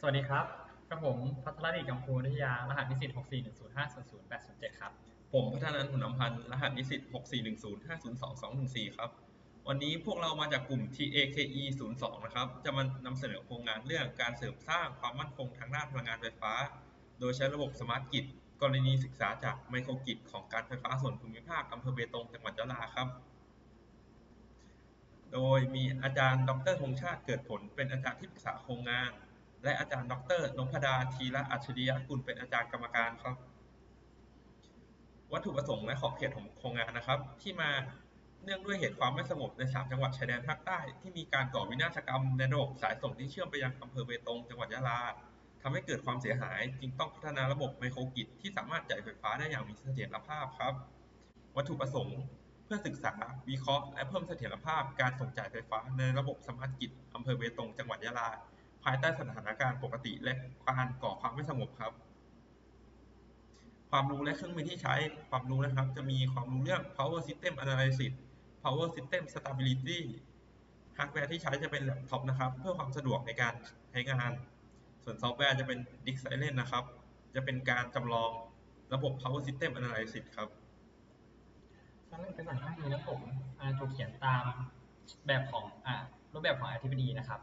สวัสดีครับกับผมพัทรดิกัมพูวิยารหัสนิสิต641080807 ครับ ผมพัฒนันท์หุ่นอำพันธ์รหัสนิสิต64105022214 ครับ วันนี้พวกเรามาจากกลุ่ม TAKE 02นะครับ จะมานำเสนอโครงงานเรื่องการเสริมสร้างความมั่นคงทางด้านพลังงานไฟฟ้า โดยใช้ระบบสมาร์ทกิจกรณีศึกษาจากไมโครกิจของการไฟฟ้าส่วนภูมิภาคอำเภอเบตงจังหวัดยะลาครับ โดยมีอาจารย์ดรธงชาติเกิดผลเป็นอาจารย์ที่ปรึกษาโครงงาน และอาจารย์ดรนพดาทีละอัจฉริยะกุลเป็นอาจารย์กรรมการครับ วัตถุประสงค์และขอบเขตของโครงงานนะครับ ที่มาเนื่องด้วยเหตุความไม่สงบในสามจังหวัดชายแดนภาคใต้ที่มีการก่อวินาศกรรมในระบบสายส่งที่เชื่อมไปยังอำเภอเบตงจังหวัดยะลาทำให้เกิดความเสียหาย จึงต้องพัฒนาระบบไมโครกิจที่สามารถจ่ายไฟฟ้าได้อย่างมีเสถียรภาพครับ วัตถุประสงค์เพื่อศึกษา วิเคราะห์ และเพิ่มเสถียรภาพการส่งจ่ายไฟฟ้าในระบบสมาร์ทกิจอำเภอเบตงจังหวัดยะลา ภายใต้สถานการณ์ปกติและการก่อความไม่สงบครับ ความรู้และเครื่องมือที่ใช้ความรู้นะครับ จะมีความรู้เรื่อง power system analysis power system stability ฮาร์ดแวร์ที่ใช้จะเป็นแล็ปท็อปนะครับ เพื่อความสะดวกในการใช้งาน ส่วนซอฟต์แวร์จะเป็น Disk Silent นะครับ จะเป็นการจำลองระบบ power system analysis ครับสำหรับเอกสารข้างนี้นะผมอ่าถูกเขียนตามแบบของอรูปแบบของ Activity นะครับ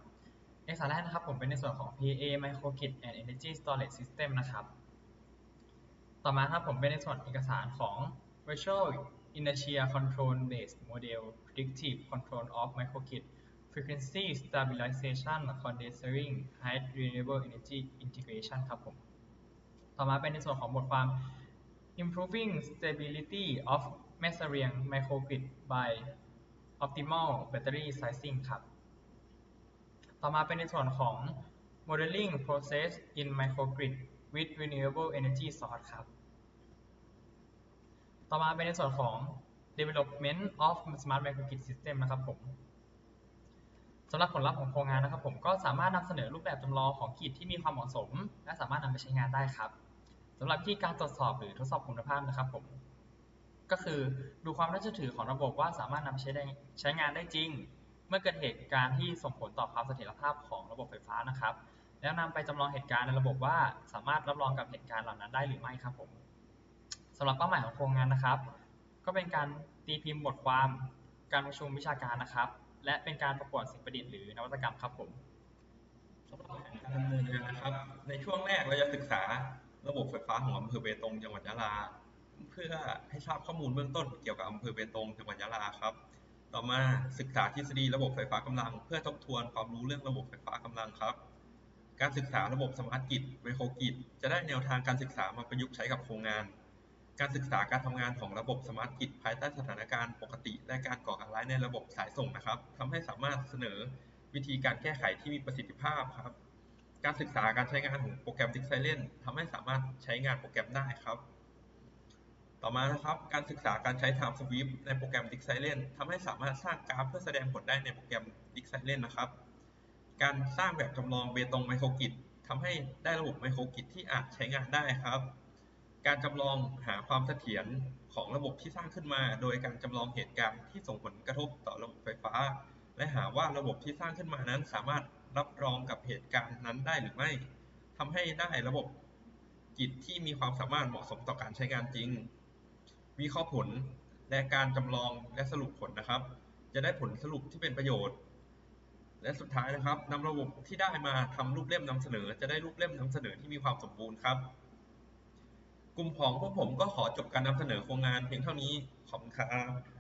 สารแรกนะครับผมเป็นในส่วนของ PA Microgrid and Energy Storage System นะครับ ต่อมาครับผมเป็นในส่วนเอกสารของ Virtual Inertia Control Based Model Predictive Control of Microgrid Frequency Stabilization Condensing High Renewable Energy Integration ครับผม ต่อมาเป็นในส่วนของบทความ Improving Stability of Mesariang Microgrid by Optimal Battery Sizing ครับ ต่อมาเป็นในส่วนของ Modeling Process in Microgrid with Renewable Energy Source ครับ ต่อมาเป็นในส่วนของ Development of Smart Microgrid System นะครับผมสำหรับผลลัพธ์ของโครงงานนะครับผมก็สามารถนำเสนอรูปแบบจำลองของกิจที่มีความเหมาะสม และสามารถนำไปใช้งานได้ครับสำหรับวิธีการตรวจสอบหรือทดสอบคุณภาพนะครับผมก็คือดูความน่าเชื่อถือของระบบว่าสามารถนำใช้ได้ใช้งานได้จริง เมื่อเกิดเหตุการณ์ที่ส่งผลต่อความเสถียรภาพของระบบไฟฟ้านะครับ แล้วนำไปจำลองเหตุการณ์ในระบบว่าสามารถรับรองกับเหตุการณ์เหล่านั้นได้หรือไม่ครับผมสำหรับเป้าหมายของโครงงานนะครับ ก็เป็นการตีพิมพ์บทความการประชุมวิชาการนะครับ และเป็นการประกวดสิ่งประดิษฐ์หรือนวัตกรรมครับผมสำหรับแผนการดำเนินงานนะครับ ในช่วงแรกเราจะศึกษาระบบไฟฟ้าของอำเภอเบตงจังหวัดยะลา เพื่อให้ทราบข้อมูลเบื้องต้นเกี่ยวกับอำเภอเบตงจังหวัดยะลาครับ ต่อมาศึกษาทฤษฎีระบบไฟฟ้ากำลัง เพื่อทบทวนความรู้เรื่องระบบไฟฟ้ากำลังครับ การศึกษาระบบสมาร์ทกิจไมโครกิจจะได้แนวทางการศึกษามาประยุกต์ใช้กับโครงงาน การศึกษาการทำงานของระบบสมาร์ทกิจภายใต้สถานการณ์ปกติ และการก่อการร้ายในระบบสายส่งนะครับทำให้สามารถเสนอวิธีการแก้ไขที่มีประสิทธิภาพครับ การศึกษาการใช้งานของโปรแกรม Disk Silent ทำให้สามารถใช้งานโปรแกรมได้ครับ ต่อมานะครับการศึกษาการใช้ Time Sweep ในโปรแกรม Disk Silent ทำให้สามารถสร้างกราฟเพื่อแสดงผลได้ในโปรแกรม Disk Silent นะครับ การสร้างแบบจำลองเบตงไมโครกิจทำให้ได้ระบบไมโครกิจที่อาจใช้งานได้ครับ การจำลองหาความเสถียรของระบบที่สร้างขึ้นมา โดยการจำลองเหตุการณ์ที่ส่งผลกระทบต่อระบบไฟฟ้า และหาว่าระบบที่สร้างขึ้นมานั้น สามารถรับรองกับเหตุการณ์นั้นได้หรือไม่ทำให้ได้ระบบกิจที่มีความสามารถเหมาะสมต่อการใช้งานจริง วิเคราะห์ผล และการจำลองและสรุปผลนะครับ จะได้ผลสรุปที่เป็นประโยชน์ และสุดท้ายนะครับนำระบบที่ได้มาทำรูปเล่มนำเสนอ จะได้รูปเล่มนำเสนอที่มีความสมบูรณ์ครับ กลุ่มของพวกผมก็ขอจบการนำเสนอโครงงานเพียงเท่านี้ขอบคุณครับ